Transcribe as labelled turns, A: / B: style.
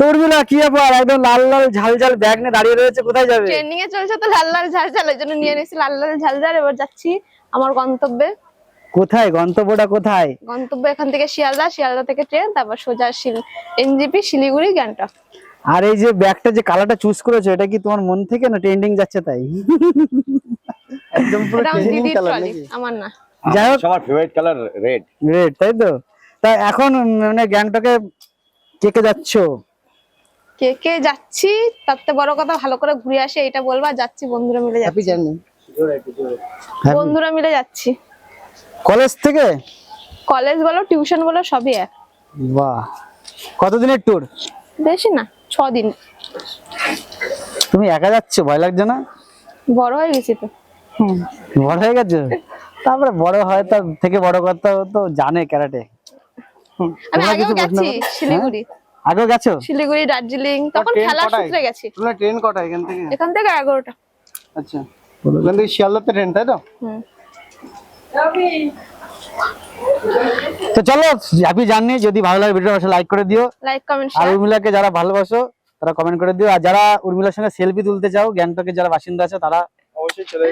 A: কি ব্যাপার? একদম লাল লাল ঝাল ঝাল ব্যাগ নিয়ে দাঁড়িয়ে রয়েছে কোথায় যাবে?
B: ট্রেন্ডিং এ চলছে তো লাল লাল ঝাল ঝাল ওই জন্য নিয়ে নিয়েছি লাল লাল ঝাল ঝাল। এবার যাচ্ছি আমার গন্তব্যে।
A: কোথায়? গন্তব্যটা কোথায়?
B: গন্তব্য এখান থেকে শিয়ালদা শিয়ালদা থেকে ট্রেন তারপর সোজা এনজিপি শিলিগুড়ি গ্যাংটক।
A: আর এই যে ব্যাগটা যে কালারটা চুজ করেছ এটা কি তোমার মন থেকে না ট্রেন্ডিং যাচ্ছে তাই? একদম পুরো
B: আমার না।
A: যাই হোক।
C: সবার ফেভারিট কালার রেড
A: রেড তাই তো? তা এখন মানে গ্যাংটকে কে কে যাচ্ছ?
B: কে কে যাচ্ছি তার থেকে বড় কথা ভালো করে ঘুরে আসে এটা বলবা যাচ্ছি বন্ধুরা মিলে যাচ্ছি।
A: জার্নি
B: বন্ধুরা মিলে যাচ্ছি।
A: কলেজ থেকে?
B: কলেজ বলো টিউশন বলো সবই এক।
A: বাহ। কতদিনের ট্যুর
B: বেশি না ছ দিন
A: তুমি একা যাচ্ছ? ভয় লাগছে না?
B: বড় হয়ে গেছি তো।
A: বড় হয়ে গেছে? তারপরে বড় হয় তার থেকে বড় কথা তো জানে ক্যারাটে।
B: আমি আগেও গেছি শিলিগুড়ি।
A: আগেও গেছো?
B: শিলিগুড়ি দার্জিলিং তখন
D: ট্রেন
B: সূত্রে গেছি।
D: তোমরা ট্রেন কটা এখান থেকে?
B: এখান থেকে এগারোটা।
D: আচ্ছা। এখান থেকে শিয়ালদাতে ট্রেন তাই তো?
B: হুম।
A: তো চলো হ্যাপি জার্নি যদি ভালো লাগে ভিডিওটা লাইক করে দিও।
B: লাইক কমেন্ট
A: আর উর্মিলাকে যারা ভালোবাসো তারা কমেন্ট করে দিও। আর যারা উর্মিলার সঙ্গে সেলফি তুলতে চাও গ্যাংটকের যারা বাসিন্দা আছে তারা
D: অবশ্যই চলে